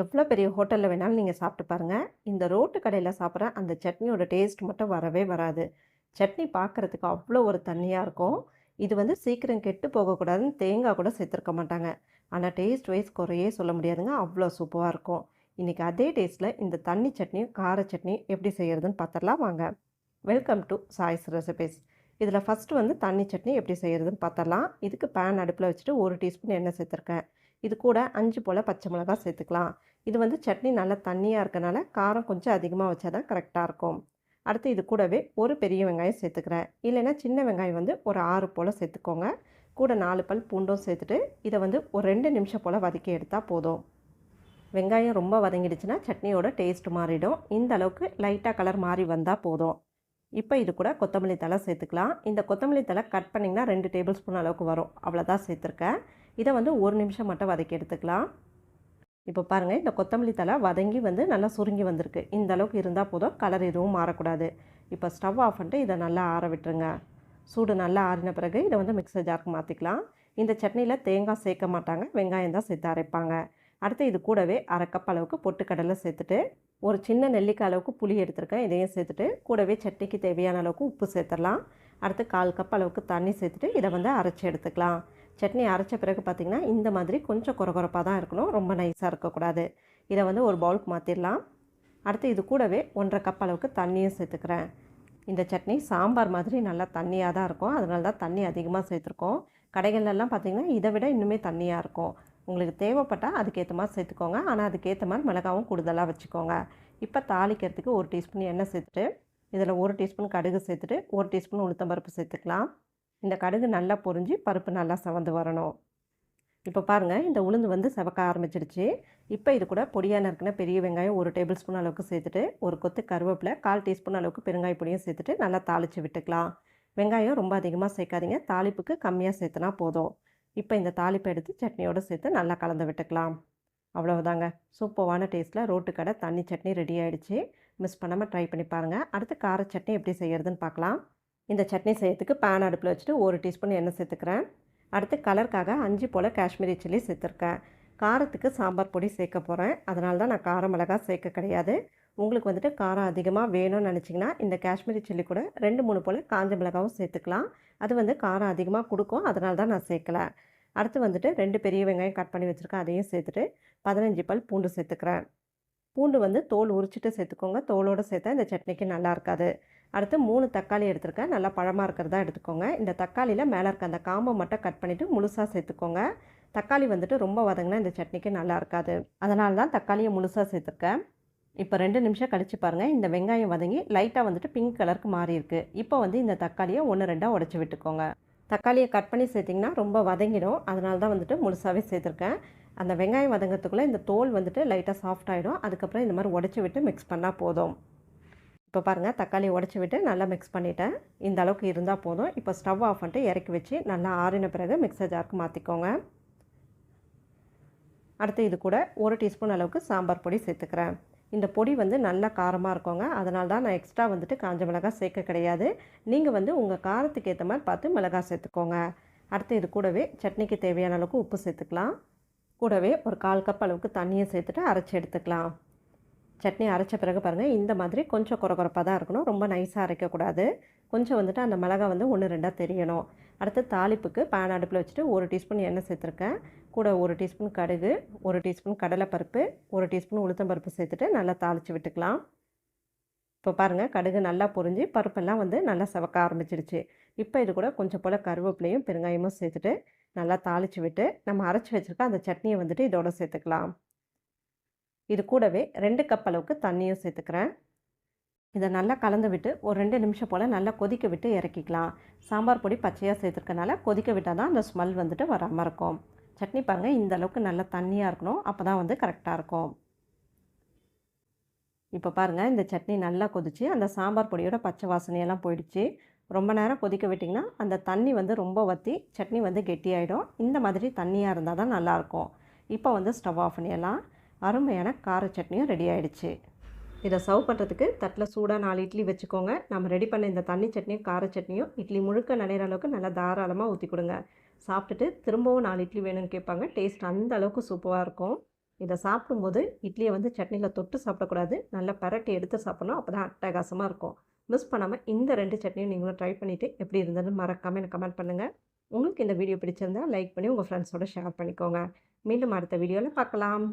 எவ்வளோ பெரிய ஹோட்டலில் வேணாலும் நீங்கள் சாப்பிட்டு பாருங்கள் இந்த ரோட்டு கடையில் சாப்பிட்ற அந்த சட்னியோட டேஸ்ட் மட்டும் வரவே வராது. சட்னி பார்க்குறதுக்கு அவ்வளோ ஒரு தண்ணியாக இருக்கும். இது வந்து சீக்கிரம் கெட்டு போகக்கூடாதுன்னு தேங்காய் கூட சேர்த்துருக்க மாட்டாங்க. ஆனால் டேஸ்ட் வைஸ் குறையே சொல்ல முடியாதுங்க. அவ்வளோ சூப்பராக இருக்கும். இன்றைக்கி அதே டேஸ்ட்டில் இந்த தண்ணி சட்னியும் கார சட்னியும் எப்படி செய்கிறதுன்னு பார்த்துடலாம் வாங்க. வெல்கம் டு சாய்ஸ் ரெசிபிஸ் இதில் ஃபஸ்ட்டு வந்து தண்ணி சட்னி எப்படி செய்கிறதுன்னு பார்த்துடலாம். இதுக்கு பேன் அடுப்பில் வச்சுட்டு ஒரு டீஸ்பூன் எண்ணெய் சேர்த்துருக்கேன். இது கூட அஞ்சு போல் பச்சை மிளகா சேர்த்துக்கலாம். இது வந்து சட்னி நல்லா தண்ணியாக இருக்கனால காரம் கொஞ்சம் அதிகமாக வச்சா தான் கரெக்டாக இருக்கும். அடுத்து இது கூடவே ஒரு பெரிய வெங்காயம் சேர்த்துக்கிறேன். இல்லைன்னா சின்ன வெங்காயம் வந்து ஒரு ஆறு போல் சேர்த்துக்கோங்க. கூட நாலு பல் பூண்டும் சேர்த்துட்டு இதை வந்து ஒரு ரெண்டு நிமிஷம் போல் வதக்கி எடுத்தால் போதும். வெங்காயம் ரொம்ப வதங்கிடுச்சுன்னா சட்னியோட டேஸ்ட் மாறிடும். இந்த அளவுக்கு லைட்டாக கலர் மாறி வந்தால் போதும். இப்போ இது கூட கொத்தமல்லி தலை சேர்த்துக்கலாம். இந்த கொத்தமல்லி தலை கட் பண்ணிங்கன்னா ரெண்டு டேபிள் ஸ்பூன் அளவுக்கு வரும். அவ்வளோதான் சேர்த்துருக்கேன். இதை வந்து ஒரு நிமிஷம் மட்டும் வதக்கி எடுத்துக்கலாம். இப்போ பாருங்கள் இந்த கொத்தமல்லி தலை வதங்கி வந்து நல்லா சுருங்கி வந்திருக்கு. இந்த அளவுக்கு இருந்தால் போதும் கலர் எதுவும் மாறக்கூடாது. இப்போ ஸ்டவ் ஆஃப் பண்ணிட்டு இதை நல்லா ஆற விட்டுருங்க. சூடு நல்லா ஆறின பிறகு இதை வந்து மிக்சர் ஜாருக்கு மாற்றிக்கலாம் இந்த சட்னியில் தேங்காய் சேர்க்க மாட்டாங்க வெங்காயம் தான் சேர்த்து அரைப்பாங்க. அடுத்து இது கூடவே அரை கப் அளவுக்கு பொட்டுக்கடலை சேர்த்துட்டு ஒரு சின்ன நெல்லிக்காய் அளவுக்கு புளி எடுத்திருக்கேன் இதையும் சேர்த்துட்டு கூடவே சட்னிக்கு தேவையான அளவுக்கு உப்பு சேர்த்துடலாம். அடுத்து கால் கப் அளவுக்கு தண்ணி சேர்த்துட்டு இதை வந்து அரைச்சி எடுத்துக்கலாம். சட்னி அரைச்ச பிறகு பார்த்திங்கன்னா இந்த மாதிரி கொஞ்சம் குறகுறப்பாக தான் இருக்கணும். ரொம்ப நைஸாக இருக்கக்கூடாது. இதை வந்து ஒரு பவுலுக்கு மாற்றிடலாம் அடுத்து இது கூடவே ஒன்றரை கப் அளவுக்கு தண்ணியும் சேர்த்துக்கிறேன். இந்த சட்னி சாம்பார் மாதிரி நல்லா தண்ணியாக தான் இருக்கும். அதனால தான் தண்ணி அதிகமாக சேர்த்துருக்கோம். கடைகள்லாம் பார்த்திங்கன்னா இதை விட இன்னுமே தண்ணியாக இருக்கும். உங்களுக்கு தேவைப்பட்டால் அதுக்கேற்ற மாதிரி சேர்த்துக்கோங்க. ஆனால் அதுக்கேற்ற மாதிரி மிளகாவும் கூடுதலாக வச்சுக்கோங்க. இப்போ தாளிக்கிறதுக்கு ஒரு டீஸ்பூன் எண்ணெய் சேர்த்துட்டு இதில் ஒரு டீஸ்பூன் கடுகு சேர்த்துட்டு ஒரு டீஸ்பூன் உளுத்தம்பருப்பு சேர்த்துக்கலாம். இந்த கடுகு நல்லா பொரிஞ்சு பருப்பு நல்லா சவந்து வரணும். இப்போ பாருங்கள் இந்த உளுந்து வந்து செவக்க ஆரம்பிச்சிடுச்சு. இப்போ இது கூட பொடியாக நறுக்கின பெரிய வெங்காயம் ஒரு டேபிள் ஸ்பூன் அளவுக்கு சேர்த்துட்டு ஒரு கொத்து கருவேப்பிலை கால் டீஸ்பூன் அளவுக்கு பெருங்காய பொடியும் சேர்த்துட்டு நல்லா தாளித்து விட்டுக்கலாம். வெங்காயம் ரொம்ப அதிகமாக சேர்க்காதீங்க தாளிப்புக்கு கம்மியாக சேர்த்துனா போதும். இப்போ இந்த தாளிப்பை எடுத்து சட்னியோடு சேர்த்து நல்லா கலந்து விட்டுக்கலாம். அவ்வளவுதாங்க. சூப்பரான டேஸ்ட்டில் ரோட்டு கடை தண்ணி சட்னி ரெடி ஆகிடுச்சு மிஸ் பண்ணாமல் ட்ரை பண்ணி பாருங்கள் அடுத்து கார சட்னி எப்படி செய்கிறதுன்னு பார்க்கலாம் இந்த சட்னி செய்யறதுக்கு பேன் அடுப்பில் வச்சுட்டு ஒரு டீஸ்பூன் எண்ணெய் சேர்த்துக்கிறேன். அடுத்து கலருக்காக அஞ்சு போல் காஷ்மீரி சில்லி சேர்த்துருக்கேன். காரத்துக்கு சாம்பார் பொடி சேர்க்க போகிறேன் அதனால தான் நான் கார மிளகா சேர்க்க கிடையாது. உங்களுக்கு வந்துட்டு காரம் அதிகமாக வேணும்னு நினச்சிங்கன்னா இந்த காஷ்மீரி சில்லி கூட ரெண்டு மூணு போல் காஞ்ச மிளகாவும் சேர்த்துக்கலாம். அது வந்து காரம் அதிகமாக கொடுக்கும். அதனால தான் நான் சேர்க்கலை. அடுத்து வந்துட்டு ரெண்டு பெரிய வெங்காயம் கட் பண்ணி வச்சுருக்கேன். அதையும் சேர்த்துட்டு பதினஞ்சு பல் பூண்டு சேர்த்துக்கிறேன். பூண்டு வந்து தோல் உரிச்சிட்டு சேர்த்துக்கோங்க. தோலோடு சேர்த்தா இந்த சட்னிக்கு நல்லா இருக்காது. அடுத்து மூணு தக்காளி எடுத்திருக்கேன். நல்லா பழமாக இருக்கிறதா எடுத்துக்கோங்க. இந்த தக்காளியில் மேலே இருக்க அந்த காம்பை மட்டும் கட் பண்ணிவிட்டு முழுசாக சேர்த்துக்கோங்க. தக்காளி வந்துட்டு ரொம்ப வதங்கினா இந்த சட்னிக்கு நல்லா இருக்காது. அதனால தான் தக்காளியை முழுசாக சேர்த்துருக்கேன். இப்போ ரெண்டு நிமிஷம் கழிச்சு பாருங்கள் இந்த வெங்காயம் வதங்கி லைட்டாக வந்துட்டு பிங்க் கலருக்கு மாறி இருக்குது இப்போ வந்து இந்த தக்காளியை ஒன்று ரெண்டாக உடச்சி விட்டுக்கோங்க. தக்காளியை கட் பண்ணி சேர்த்திங்கன்னா ரொம்ப வதங்கிடும். அதனால தான் வந்துட்டு முழுசாகவே சேர்த்துருக்கேன். அந்த வெங்காயம் வதங்கிறதுக்குள்ளே இந்த தோல் வந்துட்டு லைட்டாக சாஃப்ட் ஆகிடும் அதுக்கப்புறம் இந்த மாதிரி உடச்சி விட்டு மிக்ஸ் பண்ணால் போதும். இப்போ பாருங்கள் தக்காளி உடச்சி விட்டு நல்லா மிக்ஸ் பண்ணிவிட்டேன் இந்த அளவுக்கு இருந்தால் போதும். இப்போ ஸ்டவ் ஆஃப் பண்ணிட்டு இறக்கி வச்சு நல்லா ஆறின பிறகு மிக்சர் ஜாருக்கு மாற்றிக்கோங்க அடுத்து இது கூட ஒரு டீஸ்பூன் அளவுக்கு சாம்பார் பொடி சேர்த்துக்கிறேன். இந்த பொடி வந்து நல்லா காரமாக இருக்குங்க. அதனால தான் நான் எக்ஸ்ட்ரா வந்துட்டு காஞ்ச மிளகாய் சேர்க்க கிடையாது. நீங்கள் வந்து உங்கள் காரத்துக்கு ஏற்ற மாதிரி பார்த்து மிளகாய் சேர்த்துக்கோங்க. அடுத்து இது கூடவே சட்னிக்கு தேவையான அளவுக்கு உப்பு சேர்த்துக்கலாம். கூடவே ஒரு கால் கப் அளவுக்கு தண்ணியை சேர்த்துட்டு அரைச்சி எடுத்துக்கலாம். சட்னி அரைச்ச பிறகு பாருங்கள் இந்த மாதிரி கொஞ்சம் குறகுறப்பாக தான் இருக்கணும். ரொம்ப நைஸாக அரைக்கக்கூடாது. கொஞ்சம் வந்துட்டு அந்த மிளகா வந்து ஒன்று ரெண்டாக தெரியணும். அடுத்து தாளிப்புக்கு பேன் அடுப்பில் வச்சுட்டு ஒரு டீஸ்பூன் எண்ணெய் சேர்த்துருக்கேன். கூட ஒரு டீஸ்பூன் கடுகு ஒரு டீஸ்பூன் கடலைப்பருப்பு ஒரு டீஸ்பூன் உளுத்தம்பருப்பு சேர்த்துட்டு நல்லா தாளித்து விட்டுக்கலாம். இப்போ பாருங்கள் கடுகு நல்லா பொரிஞ்சு பருப்பெல்லாம் வந்து நல்லா செவக்க ஆரம்பிச்சிடுச்சு. இப்போ இது கூட கொஞ்சம் போல் கருவேப்பிலையும் பெருங்காயமும் சேர்த்துட்டு நல்லா தாளித்து விட்டு நம்ம அரைச்சி வச்சுருக்க அந்த சட்னியை வந்துட்டு இதோட சேர்த்துக்கலாம். இது கூடவே ரெண்டு கப் அளவுக்கு தண்ணியும் சேர்த்துக்கிறேன். இதை நல்லா கலந்து விட்டு ஒரு ரெண்டு நிமிஷம் போல் நல்லா கொதிக்க விட்டு இறக்கிக்கலாம். சாம்பார் பொடி பச்சையாக சேர்த்துருக்கனால கொதிக்க விட்டால் தான் அந்த ஸ்மெல் வந்துட்டு வராமல் இருக்கும். சட்னி பாருங்கள் இந்த அளவுக்கு நல்லா தண்ணியாக இருக்கணும். அப்போ தான் வந்து கரெக்டாக இருக்கும். இப்போ பாருங்கள் இந்த சட்னி நல்லா கொதிச்சு அந்த சாம்பார் பொடியோட பச்சை வாசனையெல்லாம் போயிடுச்சு. ரொம்ப நேரம் கொதிக்க விட்டிங்கன்னா அந்த தண்ணி வந்து ரொம்ப வற்றி சட்னி வந்து கெட்டியாயிடும். இந்த மாதிரி தண்ணியாக இருந்தால் தான் நல்லாயிருக்கும் இப்போ வந்து ஸ்டவ் ஆஃப் பண்ணிடலாம். அருமையான கார சட்னியும் ரெடி ஆயிடுச்சு இதை சர்வ் பண்ணுறதுக்கு தட்டில் சூடாக நாலு இட்லி வச்சுக்கோங்க நம்ம ரெடி பண்ண இந்த தண்ணி சட்னியும் கார சட்னியும் இட்லி முழுக்க நனைகிற அளவுக்கு நல்லா தாராளமாக ஊற்றி கொடுங்க சாப்பிட்டுட்டு திரும்பவும் நாலு இட்லி வேணும்னு கேட்பாங்க டேஸ்ட் அந்த அளவுக்கு சூப்பராக இருக்கும் இதை சாப்பிடும்போது இட்லியை வந்து சட்னியில் தொட்டு சாப்பிடக்கூடாது. நல்லா பரட்டி எடுத்து சாப்பிடணும். அப்பதான் அட்டகாசமாக இருக்கும். மிஸ் பண்ணாமல் இந்த ரெண்டு சட்னியும் நீங்களும் ட்ரை பண்ணிவிட்டு எப்படி இருந்ததுன்னு மறக்காமல் எனக்கு கமெண்ட் பண்ணுங்கள் உங்களுக்கு இந்த வீடியோ பிடிச்சிருந்தா லைக் பண்ணி உங்கள் ஃப்ரெண்ட்ஸோட ஷேர் பண்ணிக்கோங்க. மீண்டும் அடுத்த வீடியோவில் பார்க்கலாம்.